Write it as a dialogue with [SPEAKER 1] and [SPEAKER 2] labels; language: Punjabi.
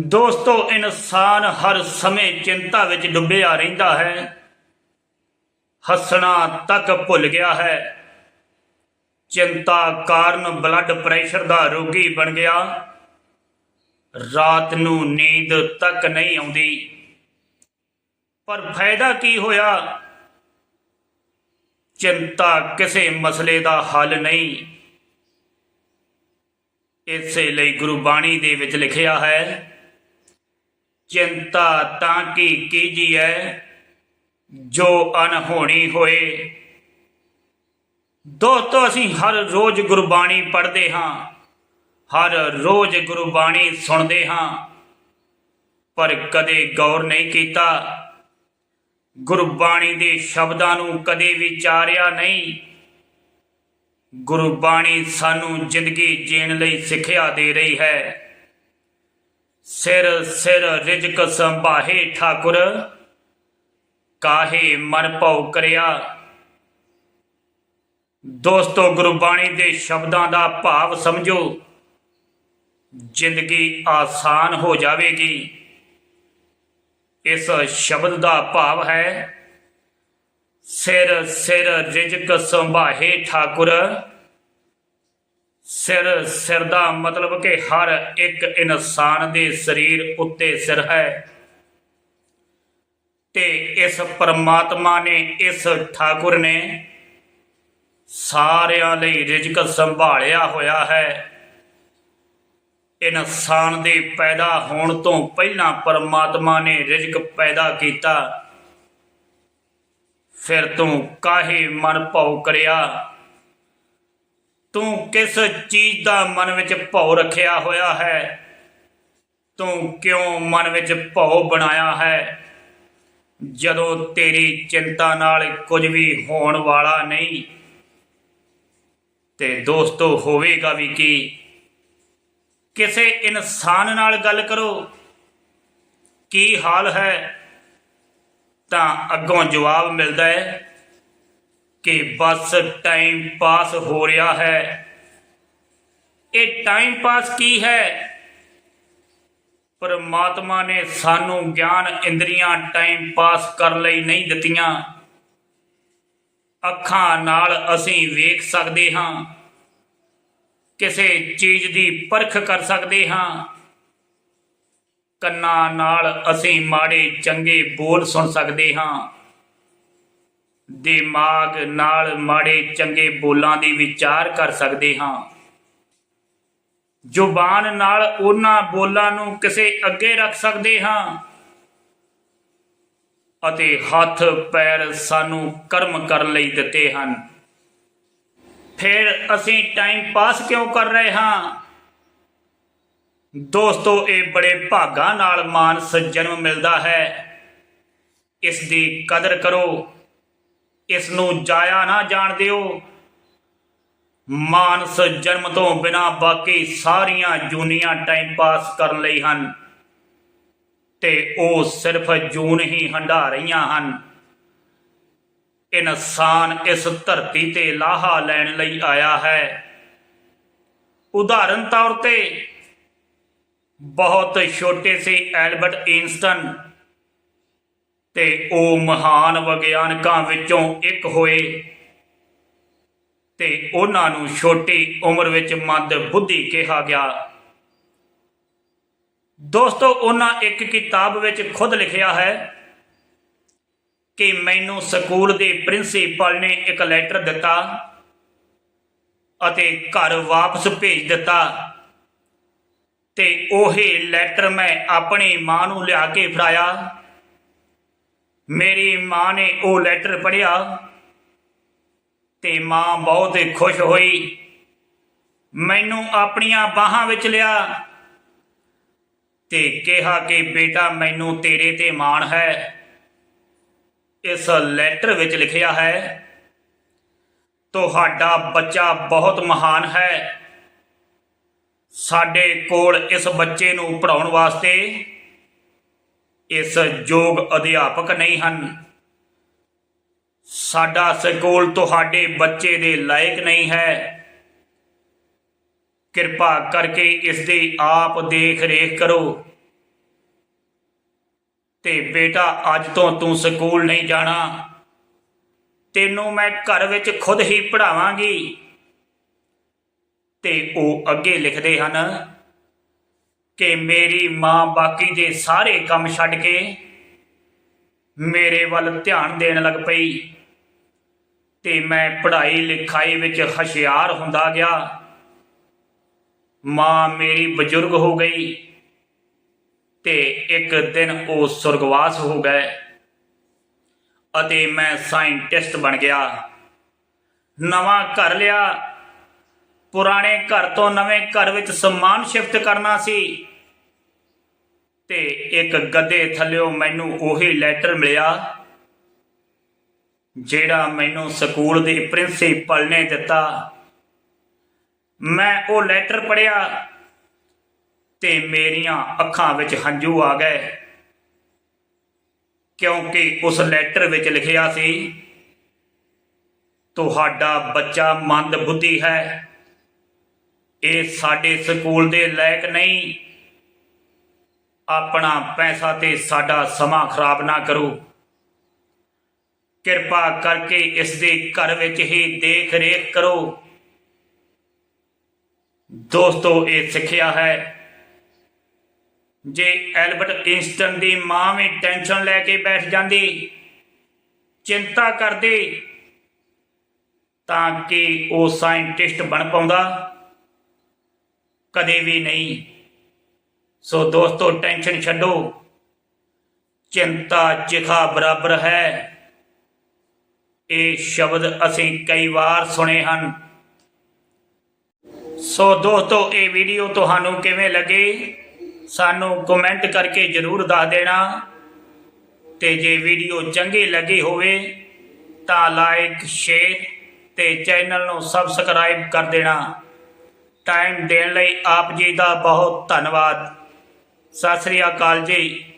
[SPEAKER 1] ਦੋਸਤੋ, ਇਨਸਾਨ ਹਰ ਸਮੇਂ ਚਿੰਤਾ ਵਿੱਚ ਡੁੱਬਿਆ ਰਹਿੰਦਾ ਹੈ। ਹੱਸਣਾ ਤੱਕ ਭੁੱਲ ਗਿਆ ਹੈ। ਚਿੰਤਾ ਕਾਰਨ ਬਲੱਡ ਪ੍ਰੈਸ਼ਰ ਦਾ ਰੋਗੀ ਬਣ ਗਿਆ। ਰਾਤ ਨੂੰ ਨੀਂਦ ਤੱਕ ਨਹੀਂ ਆਉਂਦੀ। ਪਰ ਫਾਇਦਾ ਕੀ ਹੋਇਆ? ਚਿੰਤਾ ਕਿਸੇ ਮਸਲੇ ਦਾ ਹੱਲ ਨਹੀਂ। ਇਸੇ ਲਈ ਗੁਰੂ ਬਾਣੀ ਦੇ ਵਿੱਚ ਲਿਖਿਆ ਹੈ ਚਿੰਤਾ ਤਾਂ ਕੀ ਕੀਜੀਐ ਜੋ ਅਨਹੋਣੀ ਹੋਏ। ਦੋਸਤੋ, ਅਸੀਂ ਹਰ ਰੋਜ਼ ਗੁਰਬਾਣੀ ਪੜ੍ਹਦੇ ਹਾਂ। ਹਰ ਰੋਜ਼ ਗੁਰਬਾਣੀ ਸੁਣਦੇ ਹਾਂ। ਪਰ ਕਦੇ ਗੌਰ ਨਹੀਂ ਕੀਤਾ। ਗੁਰਬਾਣੀ ਦੇ ਸ਼ਬਦਾਂ ਨੂੰ ਕਦੇ ਵਿਚਾਰਿਆ ਨਹੀਂ। ਗੁਰਬਾਣੀ ਸਾਨੂੰ ਜ਼ਿੰਦਗੀ ਜੀਣ ਲਈ ਸਿੱਖਿਆ ਦੇ ਰਹੀ ਹੈ। ਸਿਰ ਸਿਰ ਰਿਜਕ ਸੰਭਾਹੇ ਠਾਕੁਰ, ਕਾਹੇ ਮਨ ਭਉ ਕਰਿਆ। ਦੋਸਤੋ, ਗੁਰਬਾਣੀ ਦੇ ਸ਼ਬਦਾਂ ਦਾ ਭਾਵ ਸਮਝੋ। ਜ਼ਿੰਦਗੀ ਆਸਾਨ ਹੋ ਜਾਵੇਗੀ। ਇਸ ਸ਼ਬਦ ਦਾ ਭਾਵ ਹੈ, ਸਿਰ ਸਿਰ ਰਿਜਕ ਸੰਭਾਹੇ ਠਾਕੁਰ ਸਿਰ ਸਿਰ ਦਾ ਮਤਲਬ ਕਿ ਹਰ ਇੱਕ ਇਨਸਾਨ ਦੇ ਸਰੀਰ ਉੱਤੇ ਸਿਰ ਹੈ। ਤੇ ਇਸ ਪਰਮਾਤਮਾ ਨੇ, ਇਸ ਠਾਕੁਰ ਨੇ ਸਾਰਿਆਂ ਲਈ ਰਿਜਕ ਸੰਭਾਲਿਆ ਹੋਇਆ ਹੈ। ਇਨਸਾਨ ਦੇ ਪੈਦਾ ਹੋਣ ਤੋਂ ਪਹਿਲਾਂ ਪਰਮਾਤਮਾ ਨੇ ਰਿਜਕ ਪੈਦਾ ਕੀਤਾ। ਫਿਰ ਤੂੰ ਕਾਹੇ ਮਨ ਭਉ ਕਰਿਆ? ਤੂੰ ਕਿਸ ਚੀਜ਼ ਦਾ ਮਨ ਵਿੱਚ ਭਉ ਰੱਖਿਆ ਹੋਇਆ ਹੈ? ਤੂੰ ਕਿਉਂ ਮਨ ਵਿੱਚ ਭਉ ਬਣਾਇਆ ਹੈ? ਜਦੋਂ ਤੇਰੀ ਚਿੰਤਾ ਨਾਲ ਕੁਝ ਵੀ ਹੋਣ ਵਾਲਾ ਨਹੀਂ, ਤੇ ਦੋਸਤੋ ਹੋਵੇਗਾ ਵੀ ਕੀ? ਕਿਸੇ ਇਨਸਾਨ ਨਾਲ ਗੱਲ ਕਰੋ। ਕੀ ਹਾਲ ਹੈ? ਤਾਂ ਅੱਗੋਂ ਜਵਾਬ ਮਿਲਦਾ ਹੈ ਕਿ ਬਸ ਟਾਈਮ ਪਾਸ ਹੋ ਰਿਹਾ ਹੈ। ਇਹ ਟਾਈਮ ਪਾਸ ਕੀ ਹੈ? ਪਰਮਾਤਮਾ ਨੇ ਸਾਨੂੰ ਗਿਆਨ ਇੰਦਰੀਆਂ ਟਾਈਮ ਪਾਸ ਕਰਨ ਲਈ ਨਹੀਂ ਦਿੱਤੀਆਂ। ਅੱਖਾਂ ਨਾਲ ਅਸੀਂ ਵੇਖ ਸਕਦੇ ਹਾਂ। ਕਿਸੇ ਚੀਜ਼ ਦੀ ਪਰਖ ਕਰ ਸਕਦੇ ਹਾਂ। ਕੰਨਾਂ ਨਾਲ ਅਸੀਂ ਮਾੜੇ ਚੰਗੇ ਬੋਲ ਸੁਣ ਸਕਦੇ ਹਾਂ। ਦਿਮਾਗ ਨਾਲ ਮਾੜੇ ਚੰਗੇ ਬੋਲਾਂ ਦੀ ਵਿਚਾਰ ਕਰ ਸਕਦੇ ਹਾਂ। ਜ਼ੁਬਾਨ ਨਾਲ ਉਹਨਾਂ ਬੋਲਾਂ ਨੂੰ ਕਿਸੇ ਅੱਗੇ ਰੱਖ ਸਕਦੇ ਹਾਂ। ਅਤੇ ਹੱਥ, ਪੈਰ ਸਾਨੂੰ ਕਰਮ ਕਰਨ ਲਈ ਦਿੱਤੇ ਹਨ। ਫਿਰ ਅਸੀਂ ਟਾਈਮ ਪਾਸ ਕਿਉਂ ਕਰ ਰਹੇ ਹਾਂ? ਦੋਸਤੋ, ਇਹ ਬੜੇ ਭਾਗਾਂ ਨਾਲ ਮਾਨਸ ਜਨਮ ਮਿਲਦਾ ਹੈ। ਇਸ ਦੀ ਕਦਰ ਕਰੋ। ਇਸ ਨੂੰ ਜਾਇਆ ਨਾ ਜਾਣ ਦਿਓ। ਮਾਨਸ ਜਨਮ ਤੋਂ ਬਿਨਾ ਬਾਕੀ ਸਾਰੀਆਂ ਜੂਨੀਆਂ ਟਾਈਮ ਪਾਸ ਕਰਨ ਲਈ ਹਨ। ਤੇ ਉਹ ਸਿਰਫ ਜੂਨ ਹੀ ਹੰਢਾ ਰਹੀਆਂ ਹਨ। ਇਨਸਾਨ ਇਸ ਧਰਤੀ ਤੇ ਲਾਹਾ ਲੈਣ ਲਈ ਆਇਆ ਹੈ। ਉਦਾਹਰਨ ਤੌਰ ਤੇ ਬਹੁਤ ਛੋਟੇ ਸੇ ਐਲਬਰਟ ਆਇਨਸਟਨ ਤੇ ਉਹ ਮਹਾਨ ਵਿਗਿਆਨਕਾਂ ਵਿੱਚੋਂ ਇੱਕ ਹੋਏ। ਤੇ ਉਹਨਾਂ ਨੂੰ ਛੋਟੀ ਉਮਰ ਵਿੱਚ ਮੰਦ ਬੁੱਧੀ ਕਿਹਾ ਗਿਆ। ਦੋਸਤੋ, ਉਹਨਾਂ ਇੱਕ ਕਿਤਾਬ ਵਿੱਚ ਖੁਦ ਲਿਖਿਆ ਹੈ ਕਿ ਮੈਨੂੰ ਸਕੂਲ ਦੇ ਪ੍ਰਿੰਸੀਪਲ ਨੇ ਇੱਕ ਲੈਟਰ ਦਿੱਤਾ ਅਤੇ ਘਰ ਵਾਪਸ ਭੇਜ ਦਿੱਤਾ। ਤੇ ਉਹ ਲੈਟਰ ਮੈਂ ਆਪਣੀ ਮਾਂ ਨੂੰ ਲਿਆ ਕੇ ਫੜਾਇਆ। ਮੇਰੀ ਮਾਂ ਨੇ ਉਹ ਲੈਟਰ ਪੜ੍ਹਿਆ ਤੇ ਮਾਂ ਬਹੁਤ ਖੁਸ਼ ਹੋਈ। ਮੈਨੂੰ ਆਪਣੀਆਂ ਬਾਹਾਂ ਵਿੱਚ ਲਿਆ ਤੇ ਕਿਹਾ ਕਿ ਬੇਟਾ ਮੈਨੂੰ ਤੇਰੇ ਤੇ ਮਾਣ ਹੈ। ਇਸ ਲੈਟਰ ਵਿੱਚ ਲਿਖਿਆ ਹੈ, ਤੁਹਾਡਾ ਬੱਚਾ ਬਹੁਤ ਮਹਾਨ ਹੈ। ਸਾਡੇ ਕੋਲ ਇਸ ਬੱਚੇ ਨੂੰ ਪੜਾਉਣ ਵਾਸਤੇ ਇਸ ਯੋਗ ਅਧਿਆਪਕ ਨਹੀਂ ਹਨ। ਸਾਡਾ ਸਕੂਲ ਤੁਹਾਡੇ ਬੱਚੇ ਦੇ ਲਾਇਕ ਨਹੀਂ ਹੈ। ਕਿਰਪਾ ਕਰਕੇ ਇਸ ਦੀ ਆਪ ਦੇਖ ਰੇਖ ਕਰੋ। ਤੇ ਬੇਟਾ, ਅੱਜ ਤੋਂ ਤੂੰ ਸਕੂਲ ਨਹੀਂ ਜਾਣਾ। ਤੈਨੂੰ ਮੈਂ ਘਰ ਵਿੱਚ ਖੁਦ ਹੀ ਪੜ੍ਹਾਵਾਂਗੀ। ਤੇ ਉਹ ਅੱਗੇ ਲਿਖਦੇ ਹਨ ਕਿ ਮੇਰੀ ਮਾਂ ਬਾਕੀ ਦੇ ਸਾਰੇ ਕੰਮ ਛੱਡ ਕੇ ਮੇਰੇ ਵੱਲ ਧਿਆਨ ਦੇਣ ਲੱਗ ਪਈ ਤੇ ਮੈਂ ਪੜ੍ਹਾਈ ਲਿਖਾਈ ਵਿੱਚ ਹੁਸ਼ਿਆਰ ਹੁੰਦਾ ਗਿਆ। ਮਾਂ ਮੇਰੀ ਬਜ਼ੁਰਗ ਹੋ ਗਈ ਤੇ ਇੱਕ ਦਿਨ ਉਹ ਸੁਰਗਵਾਸ ਹੋ ਗਏ ਅਤੇ ਮੈਂ ਸਾਇੰਟਿਸਟ ਬਣ ਗਿਆ। ਨਵਾਂ ਘਰ ਲਿਆ ਪੁਰਾਣੇ ਘਰ ਤੋਂ ਨਵੇਂ ਘਰ ਵਿੱਚ ਸਮਾਨ ਸ਼ਿਫਟ ਕਰਨਾ ਸੀ। ਤੇ ਇੱਕ ਗੱਦੇ ਥੱਲਿਓ ਮੈਨੂੰ ਉਹੀ ਲੈਟਰ ਮਿਲਿਆ, ਜਿਹੜਾ ਮੈਨੂੰ ਸਕੂਲ ਦੇ ਪ੍ਰਿੰਸੀਪਲ ਨੇ ਦਿੱਤਾ। ਮੈਂ ਉਹ ਲੈਟਰ ਪੜਿਆ ਤੇ ਮੇਰੀਆਂ ਅੱਖਾਂ ਵਿੱਚ ਹੰਝੂ ਆ ਗਏ, ਕਿਉਂਕਿ ਉਸ ਲੈਟਰ ਵਿੱਚ ਲਿਖਿਆ ਸੀ, ਤੁਹਾਡਾ ਬੱਚਾ ਮੰਦ ਬੁੱਧੀ ਹੈ। ਇਹ ਸਾਡੇ ਸਕੂਲ ਦੇ ਲਾਇਕ ਨਹੀਂ। ਆਪਣਾ ਪੈਸਾ ਤੇ ਸਾਡਾ ਸਮਾਂ ਖਰਾਬ ਨਾ ਕਰੋ। ਕਿਰਪਾ ਕਰਕੇ ਇਸ ਦੇ ਘਰ ਵਿੱਚ ਹੀ ਦੇਖ ਰੇਖ ਕਰੋ। ਦੋਸਤੋ, ਇਹ ਸਿੱਖਿਆ ਹੈ। ਜੇ ਐਲਬਰਟ ਇਨਸਟਨ ਦੀ ਮਾਂ ਵੀ ਟੈਨਸ਼ਨ ਲੈ ਕੇ ਬੈਠ ਜਾਂਦੀ, ਚਿੰਤਾ ਕਰਦੀ, ਤਾਂ ਕਿ ਉਹ ਸਾਇੰਟਿਸਟ ਬਣ ਪਾਉਂਦਾ? ਕਦੇ ਵੀ ਨਹੀਂ। ਸੋ ਦੋਸਤੋ, ਟੈਨਸ਼ਨ ਛੱਡੋ। ਚਿੰਤਾ ਚਿਖਾ ਬਰਾਬਰ ਹੈ। ਇਹ ਸ਼ਬਦ ਅਸੀਂ ਕਈ ਵਾਰ ਸੁਣੇ ਹਨ। ਸੋ ਦੋਸਤੋ, ਇਹ ਵੀਡੀਓ ਤੁਹਾਨੂੰ ਕਿਵੇਂ ਲੱਗੇ? ਸਾਨੂੰ ਕਮੈਂਟ ਕਰਕੇ ਜਰੂਰ ਦੱਸ ਦੇਣਾ। ਤੇ ਜੇ ਵੀਡੀਓ ਚੰਗੀ ਲੱਗੀ ਹੋਵੇ, ਤਾਂ ਲਾਈਕ, ਸ਼ੇਅਰ ਤੇ ਚੈਨਲ ਨੂੰ ਸਬਸਕ੍ਰਾਈਬ ਕਰ ਦੇਣਾ। ਟਾਈਮ ਦੇਣ ਲਈ ਆਪ ਜੀ ਦਾ ਬਹੁਤ ਧੰਨਵਾਦ। ਸਤਿ ਸ੍ਰੀ ਅਕਾਲ ਜੀ।